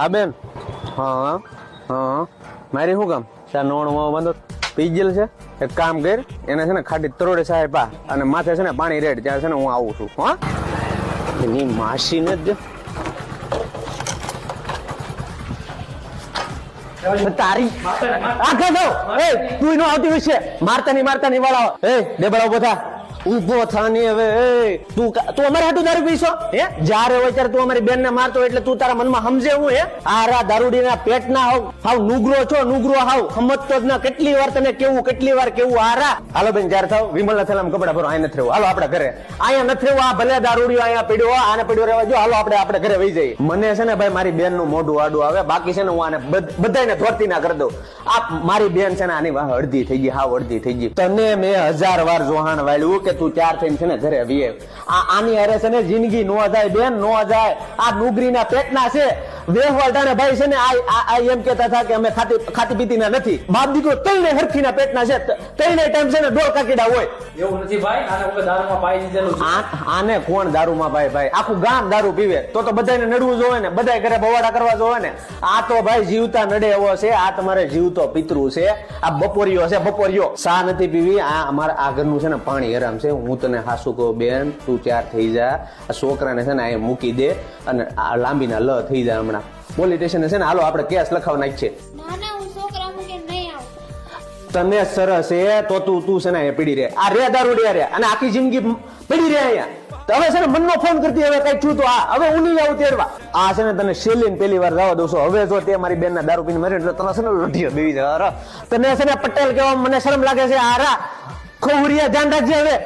હા, બેન. હા હા. મારી શું કામ? ત્યાં નોણ બંધો પીજેલ છે. એક કામ કર, એને છે ને ખાટી તરોડે સાહેબ પા, અને માથે છે ને પાણી રેડ. ત્યાં છે ને હું આવું છું, હા. એની માસી ને જ તારી આખે દો એ, તું નો આવતી વિશે મારતા ની મારતા ની વાળા. એ, બે ઊભો થા. ઊભો થાની હવે તું તું અમારે હાટું દારૂ પીશો? હે? જ્યારે હોય ત્યારે તું અમારી બેન ને મારતો એટલે તું તારા મનમાં સમજે હું, હે? આરા દારૂડી ના પેટ ના હાવ હાવ નુગરો છો, નુગરો હાવ. સમજતો જ ના, કેટલી વાર તને કેવું, કેટલી વાર કેવું આરા હાલો બેન, જ્યારે થાવ વિમલ ના થેલામાં કપડા ભરો અહીંયા નથી રહેવું. હાલો આપડા ઘરે. અહીંયા નથી રહેવું, આ ભલે દારૂડિયો અહીંયા પીડ્યો આને પીડ્યો રહેવા જો હાલો આપણે આપણે ઘરે વહી જઈએ. મને છે ને ભાઈ, મારી બેનનું મોઢું આડું આવે. બાકી છે ને હું આને બધા ને ધોરતી ના કરી દઉં. આ મારી બેન છે ને આની અડધી થઈ ગઈ, હાવ અડધી થઈ ગઈ. તને મેં હજાર વાર જોહાણ વાળ્યું કે તું ત્યાર થઈને છે ને ઘરે વીએ આ આની અરે છે ને જિંદગી નો જાય, બેન નો જાય. આ ડુગરીના પેટના છે. વેહવાટાણે ભાઈ છે ને આ આ- આ એમ કેતા હતા કે અમે ખાતી ખાતી પીતીના નથી. બાપ દીકરો ત્રણે હરખીના પેટના છે. ત્રણે ટાઈમ છે ને ડોળ કાકીડા હોય. એવું નથી ભાઈ? આને કોઈ દારૂમાં પાઈ દીધેલું છે? આને કોણ દારૂમાં ભાઈ ભાઈ? આખું ગામ દારૂ પીવે. તો તો બધાને નડવું જોવે ને બધાય ઘરે બવાડા કરવા જોવે ને. આ તો ભાઈ જીવતા નડે એવો છે. આ તમારે જીવતો પિતૃ છે. આ બપોરિયો છે બપોરિયો સા નથી પીવી. આ અમારા આ ઘરનું છે ને પાણી હરામ છે. હું તને હાસુ કહું બેન તું ચાર થઈ જા. આ છોકરાને છે ને અહીંયા મૂકી દે. અને આ લાંબીના લ થઈ જાય હમણાં. પોલીસ સ્ટેશન છે ને હાલો આપણે કેસ લખાવ નાખીએ. ના ના હું છોકરા મૂકે નહીં આવું. તને સરસ એ તો તું તું છે ને અહીંયા પડી રહે. આ રે દારૂડિયા રે અને આખી જિંદગી પડી રે અહીંયા. તો હવે છે ને મનનો ફોન કરતી હવે કઈ છું તો આ હવે હું નહીં આવું તેડવા. આ છે ને તને શેલીન પેલી વાર જવા દઉં છું. હવે જો તે મારી બેન ના દારૂ પીને મરે એટલે તને છે ને લઢીઓ દેવી જવા તને છે ને પટેલ કહેવા મને શરમ લાગે છે. આ રા ખોવરિયા ધ્યાન રાખજે હવે.